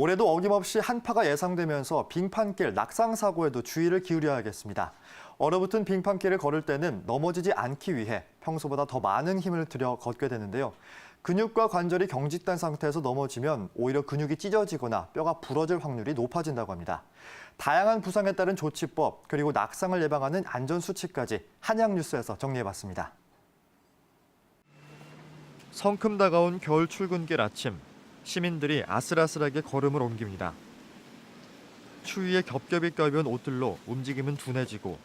올해도 어김없이 한파가 예상되면서 빙판길 낙상 사고에도 주의를 기울여야겠습니다. 얼어붙은 빙판길을 걸을 때는 넘어지지 않기 위해 평소보다 더 많은 힘을 들여 걷게 되는데요. 근육과 관절이 경직된 상태에서 넘어지면 오히려 근육이 찢어지거나 뼈가 부러질 확률이 높아진다고 합니다. 다양한 부상에 따른 조치법 그리고 낙상을 예방하는 안전 수칙까지 한양 뉴스에서 정리해봤습니다. 성큼 다가온 겨울 출근길 아침 시민들이 아슬아슬하게 걸음을 옮깁니다. 추위에 겹겹이 껴입은 옷들로 움직임은 둔해지고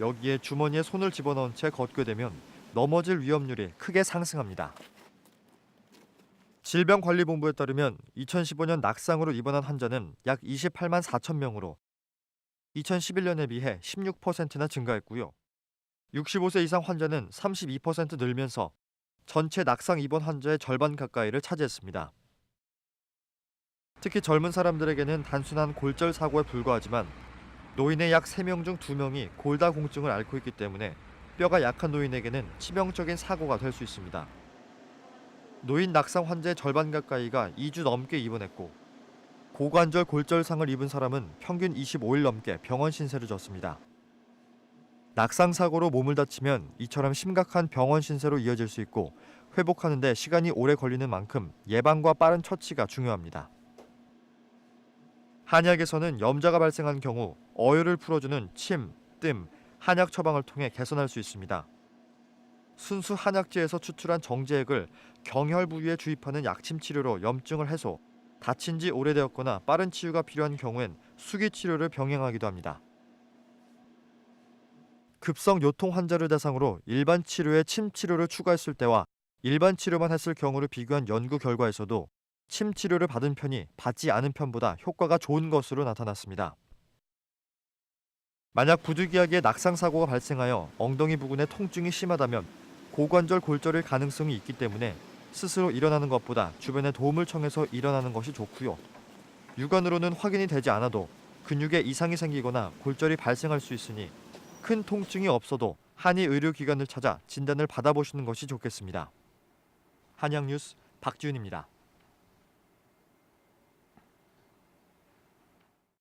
여기에 주머니에 손을 집어넣은 채 걷게 되면 넘어질 위험률이 크게 상승합니다. 질병관리본부에 따르면 2015년 낙상으로 입원한 환자는 약 28만 4천 명으로 2011년에 비해 16%나 증가했고요. 65세 이상 환자는 32% 늘면서 전체 낙상 입원 환자의 절반 가까이를 차지했습니다. 특히 젊은 사람들에게는 단순한 골절 사고에 불과하지만 노인의 약 3명 중 2명이 골다공증을 앓고 있기 때문에 뼈가 약한 노인에게는 치명적인 사고가 될 수 있습니다. 노인 낙상 환자의 절반 가까이가 2주 넘게 입원했고 고관절 골절상을 입은 사람은 평균 25일 넘게 병원 신세를 졌습니다. 낙상 사고로 몸을 다치면 이처럼 심각한 병원 신세로 이어질 수 있고 회복하는 데 시간이 오래 걸리는 만큼 예방과 빠른 처치가 중요합니다. 한약에서는 염자가 발생한 경우 어혈을 풀어주는 침, 뜸, 한약 처방을 통해 개선할 수 있습니다. 순수 한약재에서 추출한 정제액을 경혈 부위에 주입하는 약침 치료로 염증을 해소, 다친 지 오래되었거나 빠른 치유가 필요한 경우엔 수기 치료를 병행하기도 합니다. 급성 요통 환자를 대상으로 일반 치료에 침 치료를 추가했을 때와 일반 치료만 했을 경우를 비교한 연구 결과에서도 침 치료를 받은 편이 받지 않은 편보다 효과가 좋은 것으로 나타났습니다. 만약 부득이하게 낙상 사고가 발생하여 엉덩이 부근에 통증이 심하다면 고관절 골절일 가능성이 있기 때문에 스스로 일어나는 것보다 주변의 도움을 청해서 일어나는 것이 좋고요. 육안으로는 확인이 되지 않아도 근육에 이상이 생기거나 골절이 발생할 수 있으니 큰 통증이 없어도 한의 의료기관을 찾아 진단을 받아보시는 것이 좋겠습니다. 한양뉴스 박지훈입니다.